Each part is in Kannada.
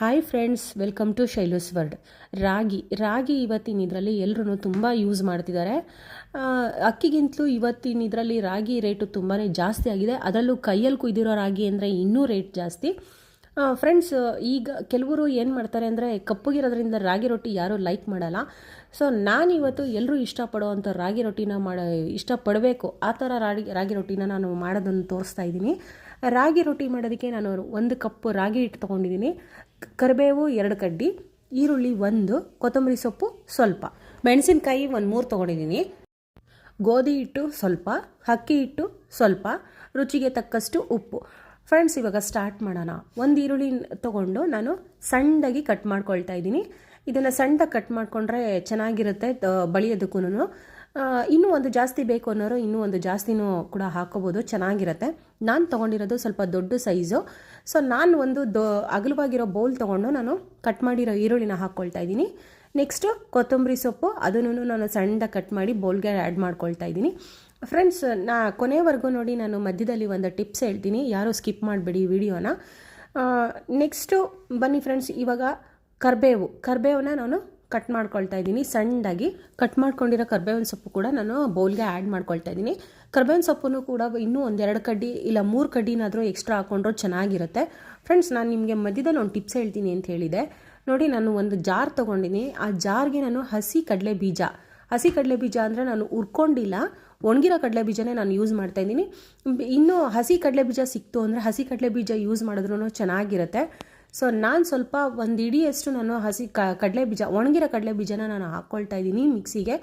Hi friends welcome to Shailu's world ರಾಗಿ ರಾಗಿ ಇವತ್ತಿನ ಇದರಲ್ಲಿ ಎಲ್ಲರೂ ತುಂಬ ಯೂಸ್ ಮಾಡ್ತಿದ್ದಾರೆ ಅಕ್ಕಿಗಿಂತಲೂ ಇವತ್ತಿನ ಇದರಲ್ಲಿ ರಾಗಿ ರೇಟು ತುಂಬಾ ಜಾಸ್ತಿ ಆಗಿದೆ. ಅದರಲ್ಲೂ ಕೈಯಲ್ಲಿ ಕುಯ್ದಿರೋ ರಾಗಿ ಅಂದರೆ ಇನ್ನೂ ರೇಟ್ ಜಾಸ್ತಿ. ಫ್ರೆಂಡ್ಸ್ ಈಗ ಕೆಲವರು ಏನು ಮಾಡ್ತಾರೆ ಅಂದರೆ ಕಪ್ಪಗಿರೋದ್ರಿಂದ ರಾಗಿ ರೊಟ್ಟಿ ಯಾರೂ ಲೈಕ್ ಮಾಡಲ್ಲ. ಸೊ ನಾನಿವತ್ತು ಎಲ್ಲರೂ ಇಷ್ಟಪಡುವಂಥ ರಾಗಿ ರೊಟ್ಟಿನ ಮಾಡ, ಇಷ್ಟಪಡಬೇಕು. ಆ ಥರ ರಾಗಿ ರಾಗಿ ರೊಟ್ಟಿನ ನಾನು ಮಾಡೋದನ್ನು ತೋರಿಸ್ತಾ ಇದ್ದೀನಿ. ರಾಗಿ ರೊಟ್ಟಿ ಮಾಡೋದಕ್ಕೆ ನಾನು ಒಂದು ಕಪ್ಪು ರಾಗಿ ಹಿಟ್ಟು ತೊಗೊಂಡಿದ್ದೀನಿ. ಕರಿಬೇವು ಎರಡು ಕಡ್ಡಿ, ಈರುಳ್ಳಿ ಒಂದು, ಕೊತ್ತಂಬರಿ ಸೊಪ್ಪು ಸ್ವಲ್ಪ. ಮೆಣಸಿನ್ಕಾಯಿ ಒಂದು ಮೂರು ತೊಗೊಂಡಿದ್ದೀನಿ. ಗೋಧಿ ಹಿಟ್ಟು ಸ್ವಲ್ಪ, ಅಕ್ಕಿ ಹಿಟ್ಟು ಸ್ವಲ್ಪ, ರುಚಿಗೆ ತಕ್ಕಷ್ಟು ಉಪ್ಪು. ಫ್ರೆಂಡ್ಸ್ ಇವಾಗ ಸ್ಟಾರ್ಟ್ ಮಾಡೋಣ. ಒಂದು ಈರುಳ್ಳಿ ತೊಗೊಂಡು ನಾನು ಸಣ್ಣದಾಗಿ ಕಟ್ ಮಾಡ್ಕೊಳ್ತಾ ಇದ್ದೀನಿ. ಇದನ್ನು ಸಣ್ಣದಾಗಿ ಕಟ್ ಮಾಡಿಕೊಂಡ್ರೆ ಚೆನ್ನಾಗಿರುತ್ತೆ ಬಳಿಯೋದಕ್ಕೂ ಇನ್ನೂ ಒಂದು ಜಾಸ್ತಿ ಬೇಕು ಅನ್ನೋರು ಇನ್ನೂ ಒಂದು ಜಾಸ್ತಿನೂ ಕೂಡ ಹಾಕೋಬೋದು, ಚೆನ್ನಾಗಿರುತ್ತೆ. ನಾನು ತೊಗೊಂಡಿರೋದು ಸ್ವಲ್ಪ ದೊಡ್ಡ ಸೈಜು ಸೊ ನಾನು ಒಂದು ದೊ, ಅಗಲವಾಗಿರೋ ಬೌಲ್ ತೊಗೊಂಡು ನಾನು ಕಟ್ ಮಾಡಿರೋ ಈರುಳ್ಳಿನ ಹಾಕ್ಕೊಳ್ತಾ ಇದ್ದೀನಿ. ನೆಕ್ಸ್ಟು ಕೊತ್ತಂಬರಿ ಸೊಪ್ಪು ಅದನ್ನು ನಾನು ಸಣ್ಣದ ಕಟ್ ಮಾಡಿ ಬೌಲ್ಗೆ ಆ್ಯಡ್ ಮಾಡ್ಕೊಳ್ತಾ ಇದ್ದೀನಿ. ಫ್ರೆಂಡ್ಸ್ ನಾ ಕೊನೆವರೆಗೂ ನೋಡಿ ನಾನು ಮಧ್ಯದಲ್ಲಿ ಒಂದು ಟಿಪ್ಸ್ ಹೇಳ್ತೀನಿ. ಯಾರೂ ಸ್ಕಿಪ್ ಮಾಡಬೇಡಿ ವಿಡಿಯೋನ ನೆಕ್ಸ್ಟು ಬನ್ನಿ ಫ್ರೆಂಡ್ಸ್ ಇವಾಗ ಕರ್ಬೇವು. ಕರ್ಬೇವನ್ನ ನಾನು ಕಟ್ ಮಾಡ್ಕೊಳ್ತಾ ಇದ್ದೀನಿ. ಸಣ್ಣದಾಗಿ ಕಟ್ ಮಾಡ್ಕೊಂಡಿರೋ ಕರ್ಬೇವಿನ ಸೊಪ್ಪು ಕೂಡ ನಾನು ಬೌಲ್ಗೆ ಆ್ಯಡ್ ಮಾಡ್ಕೊಳ್ತಾ ಇದ್ದೀನಿ. ಕರ್ಬೇವಿನ ಸೊಪ್ಪನ್ನು ಕೂಡ ಇನ್ನೂ ಒಂದೆರಡು ಕಡ್ಡಿ ಇಲ್ಲ ಮೂರು ಕಡ್ಡಿನಾದರೂ ಎಕ್ಸ್ಟ್ರಾ ಹಾಕ್ಕೊಂಡ್ರೂ ಚೆನ್ನಾಗಿರುತ್ತೆ. ಫ್ರೆಂಡ್ಸ್, ನಾನು ನಿಮಗೆ ಮಧ್ಯದಲ್ಲಿ ಒಂದು ಟಿಪ್ಸ್ ಹೇಳ್ತೀನಿ ಅಂತ ಹೇಳಿದೆ. ನೋಡಿ, ನಾನು ಒಂದು ಜಾರ್ ತೊಗೊಂಡಿನಿ. ಆ ಜಾರ್ಗೆ ನಾನು ಹಸಿ ಕಡಲೆ ಬೀಜ ಹಸಿ ಕಡಲೆ ಬೀಜ ಅಂದರೆ ನಾನು ಉರ್ಕೊಂಡಿಲ್ಲ ಒಣಗಿರೋ ಕಡಲೆ ಬೀಜನೇ ನಾನು ಯೂಸ್ ಮಾಡ್ತಾ ಇದ್ದೀನಿ. ಇನ್ನೂ ಹಸಿ ಕಡಲೆ ಬೀಜ ಸಿಕ್ತು ಅಂದರೆ ಹಸಿ ಕಡಲೆ ಬೀಜ ಯೂಸ್ ಮಾಡಿದ್ರು ಚೆನ್ನಾಗಿರುತ್ತೆ. ಸೊ ನಾನು ಸ್ವಲ್ಪ ಒಂದು ಇಡಿಯಷ್ಟು ನಾನು ಹಸಿ ಕ, ಕಡಲೆ ಬೀಜ, ಒಣಗಿರೋ ಕಡಲೆ ಬೀಜನ ನಾನು ಹಾಕ್ಕೊಳ್ತಾ ಇದ್ದೀನಿ ಮಿಕ್ಸಿಗೆ.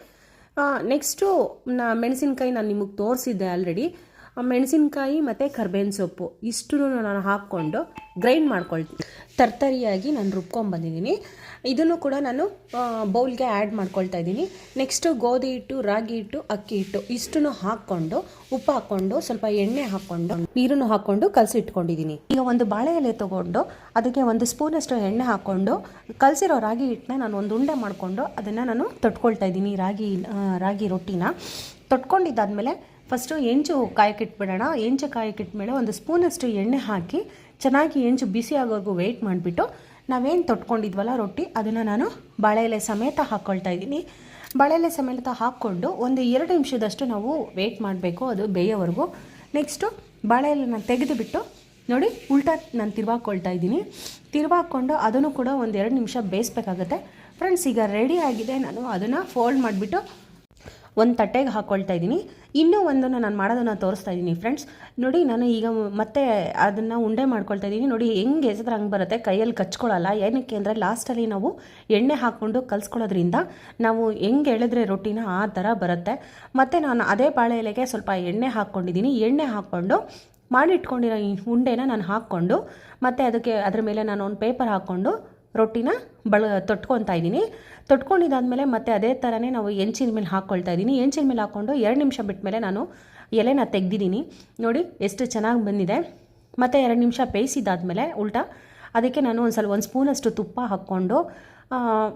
ನೆಕ್ಸ್ಟು ನಾ ಮೆಣಸಿನ್ಕಾಯಿ ನಾನು ನಿಮಗೆ ತೋರಿಸಿದ್ದೆ ಆಲ್ರೆಡಿ ಮೆಣಸಿನ್ಕಾಯಿ ಮತ್ತು ಕರ್ಬೇವಿನ ಸೊಪ್ಪು ಇಷ್ಟು ನಾನು ಹಾಕ್ಕೊಂಡು ಗ್ರೈಂಡ್ ಮಾಡ್ಕೊಳ್ತೀನಿ. ತರ್ತರಿಯಾಗಿ ನಾನು ರುಬ್ಕೊಂಬಂದಿದ್ದೀನಿ ಇದನ್ನು ಕೂಡ ನಾನು ಬೌಲ್ಗೆ ಆ್ಯಡ್ ಮಾಡ್ಕೊಳ್ತಾ ಇದ್ದೀನಿ. ನೆಕ್ಸ್ಟು ಗೋಧಿ ಹಿಟ್ಟು, ರಾಗಿ ಹಿಟ್ಟು, ಅಕ್ಕಿ ಹಿಟ್ಟು ಇಷ್ಟನ್ನು ಹಾಕ್ಕೊಂಡು, ಉಪ್ಪು ಹಾಕ್ಕೊಂಡು, ಸ್ವಲ್ಪ ಎಣ್ಣೆ ಹಾಕ್ಕೊಂಡು, ನೀರನ್ನು ಹಾಕ್ಕೊಂಡು ಕಲಸಿ ಇಟ್ಕೊಂಡಿದ್ದೀನಿ ಈಗ ಒಂದು ಬಾಳೆ ಎಲೆ ತೊಗೊಂಡು ಅದಕ್ಕೆ ಒಂದು ಸ್ಪೂನಷ್ಟು ಎಣ್ಣೆ ಹಾಕ್ಕೊಂಡು ಕಲಸಿರೋ ರಾಗಿ ಹಿಟ್ಟನ್ನ ನಾನು ಒಂದು ಉಂಡೆ ಮಾಡಿಕೊಂಡು ಅದನ್ನು ನಾನು ತೊಟ್ಕೊಳ್ತಾ ಇದ್ದೀನಿ. ರಾಗಿ ರಾಗಿ ರೊಟ್ಟಿನ ತೊಟ್ಕೊಂಡಿದ್ದಾದಮೇಲೆ ಫಸ್ಟು ಎಂಚು ಕಾಯಕ್ಕಿಟ್ಬಿಡೋಣ ಎಂಚು ಕಾಯಕ್ಕಿಟ್ಮೇಲೆ ಒಂದು ಸ್ಪೂನಷ್ಟು ಎಣ್ಣೆ ಹಾಕಿ ಚೆನ್ನಾಗಿ ಎಂಚು ಬಿಸಿ ಆಗೋವರೆಗೂ ವೆಯ್ಟ್ ಮಾಡಿಬಿಟ್ಟು ನಾವೇನು ತೊಟ್ಕೊಂಡಿದ್ವಲ್ಲ ರೊಟ್ಟಿ, ಅದನ್ನು ನಾನು ಬಾಳೆ ಎಲೆ ಸಮೇತ ಹಾಕ್ಕೊಳ್ತಾ ಇದ್ದೀನಿ. ಬಾಳೆ ಎಲೆ ಸಮೇತ ಹಾಕ್ಕೊಂಡು ಒಂದು ಎರಡು ನಿಮಿಷದಷ್ಟು ನಾವು ವೆಯ್ಟ್ ಮಾಡಬೇಕು, ಅದು ಬೇಯೋವರೆಗೂ. ನೆಕ್ಸ್ಟು ಬಾಳೆ ಎಲೆನ ತೆಗೆದುಬಿಟ್ಟು ನೋಡಿ, ಉಲ್ಟಾ ನಾನು ತಿರ್ವಾಕೊಳ್ತಾ ಇದ್ದೀನಿ. ತಿರ್ವಾಕೊಂಡು ಅದನ್ನು ಕೂಡ ಒಂದು ಎರಡು ನಿಮಿಷ ಬೇಯಿಸ್ಬೇಕಾಗತ್ತೆ. ಫ್ರೆಂಡ್ಸ್ ಈಗ ರೆಡಿ ಆಗಿದೆ. ನಾನು ಅದನ್ನು ಫೋಲ್ಡ್ ಮಾಡಿಬಿಟ್ಟು ಒಂದು ತಟ್ಟೆಗೆ ಹಾಕ್ಕೊಳ್ತಾ ಇದ್ದೀನಿ. ಇನ್ನೂ ಒಂದನ್ನು ನಾನು ಮಾಡೋದನ್ನು ತೋರಿಸ್ತಾ ಇದ್ದೀನಿ ಫ್ರೆಂಡ್ಸ್ ನೋಡಿ, ನಾನು ಈಗ ಮತ್ತೆ ಅದನ್ನು ಉಂಡೆ ಮಾಡ್ಕೊಳ್ತಾ ಇದ್ದೀನಿ. ನೋಡಿ, ಹೆಂಗೆ ಎಸೆದ್ರೆ ಹಂಗೆ ಬರುತ್ತೆ. ಕೈಯಲ್ಲಿ ಕಚ್ಕೊಳ್ಳಲ್ಲ ಏನಕ್ಕೆ ಅಂದರೆ ಲಾಸ್ಟಲ್ಲಿ ನಾವು ಎಣ್ಣೆ ಹಾಕ್ಕೊಂಡು ಕಲಿಸ್ಕೊಳ್ಳೋದ್ರಿಂದ ನಾವು ಹೆಂಗೆ ಎಳೆದ್ರೆ ರೊಟ್ಟಿನ ಆ ಥರ ಬರುತ್ತೆ. ಮತ್ತು ನಾನು ಅದೇ ಬಾಳೆ ಎಲೆಗೆ ಸ್ವಲ್ಪ ಎಣ್ಣೆ ಹಾಕ್ಕೊಂಡಿದ್ದೀನಿ. ಎಣ್ಣೆ ಹಾಕ್ಕೊಂಡು ಮಾಡಿಟ್ಕೊಂಡಿರೋ ಈ ಉಂಡೆನ ನಾನು ಹಾಕ್ಕೊಂಡು, ಮತ್ತು ಅದಕ್ಕೆ ಅದ್ರ ಮೇಲೆ ನಾನು ಒಂದು ಪೇಪರ್ ಹಾಕ್ಕೊಂಡು ರೊಟ್ಟಿನ ಬಳ ತೊಟ್ಕೊತಾ ಇದ್ದೀನಿ. ತೊಟ್ಕೊಂಡಿದ್ದಾದಮೇಲೆ ಮತ್ತೆ ಅದೇ ಥರನೇ ನಾವು ಹೆಂಚಿನ ಮೇಲೆ ಹಾಕ್ಕೊಳ್ತಾ ಇದ್ದೀನಿ. ಹೆಂಚಿನ ಮೇಲೆ ಹಾಕ್ಕೊಂಡು ಎರಡು ನಿಮಿಷ ಬಿಟ್ಟ ಮೇಲೆ ನಾನು ಎಲೆನ ತೆಗ್ದಿದ್ದೀನಿ. ನೋಡಿ ಎಷ್ಟು ಚೆನ್ನಾಗಿ ಬಂದಿದೆ. ಮತ್ತು ಎರಡು ನಿಮಿಷ ಬೇಯಿಸಿದಾದ್ಮೇಲೆ ಉಲ್ಟಾ ಅದಕ್ಕೆ ನಾನು ಒಂದು ಸ್ವಲ್ಪ ಒಂದು ಸ್ಪೂನಷ್ಟು ತುಪ್ಪ ಹಾಕ್ಕೊಂಡು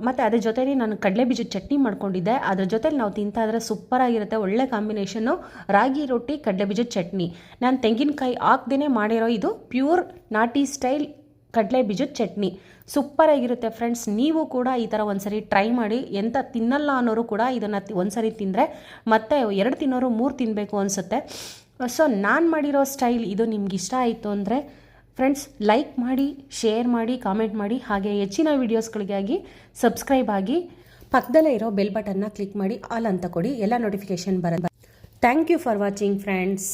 ಮತ್ತು ಅದ್ರ ಜೊತೆಲಿ ನಾನು ಕಡಲೆ ಬೀಜದ ಚಟ್ನಿ ಮಾಡ್ಕೊಂಡಿದ್ದೆ. ಅದ್ರ ಜೊತೆಲಿ ನಾವು ತಿಂತಾ ಇದ್ರೆ ಸೂಪರಾಗಿರುತ್ತೆ. ಒಳ್ಳೆ ಕಾಂಬಿನೇಷನ್ನು ರಾಗಿ ರೊಟ್ಟಿ ಕಡಲೆ ಬೀಜದ ಚಟ್ನಿ. ನಾನು ತೆಂಗಿನಕಾಯಿ ಹಾಕ್ದೇ ಮಾಡಿರೋ ಇದು ಪ್ಯೂರ್ ನಾಟಿ ಸ್ಟೈಲ್ ಕಡಲೆ ಬೀಜದ ಚಟ್ನಿ. ಸೂಪರಾಗಿರುತ್ತೆ ಫ್ರೆಂಡ್ಸ್. ನೀವು ಕೂಡ ಈ ಥರ ಒಂದ್ಸರಿ ಟ್ರೈ ಮಾಡಿ. ಎಂತ ತಿನ್ನಲ್ಲ ಅನ್ನೋರು ಕೂಡ ಇದನ್ನು ಒಂದ್ಸರಿ ತಿಂದರೆ ಮತ್ತೆ ಎರಡು ತಿನ್ನೋರು ಮೂರು ತಿನ್ನಬೇಕು ಅನಿಸುತ್ತೆ. ಸೊ ನಾನು ಮಾಡಿರೋ ಸ್ಟೈಲ್ ಇದು ನಿಮ್ಗೆ ಇಷ್ಟ ಆಯಿತು ಅಂದರೆ ಫ್ರೆಂಡ್ಸ್ ಲೈಕ್ ಮಾಡಿ ಶೇರ್ ಮಾಡಿ ಕಾಮೆಂಟ್ ಮಾಡಿ, ಹಾಗೆ ಹೆಚ್ಚಿನ ವೀಡಿಯೋಸ್ಗಳಿಗಾಗಿ ಸಬ್ಸ್ಕ್ರೈಬ್ ಆಗಿ ಪಕ್ಕದಲ್ಲೇ ಇರೋ ಬೆಲ್ ಬಟನ್ನ ಕ್ಲಿಕ್ ಮಾಡಿ ಆಲ್ ಅಂತ ಕೊಡಿ. ಎಲ್ಲ ನೋಟಿಫಿಕೇಷನ್ ಬರಲ್ಲ thank you for watching friends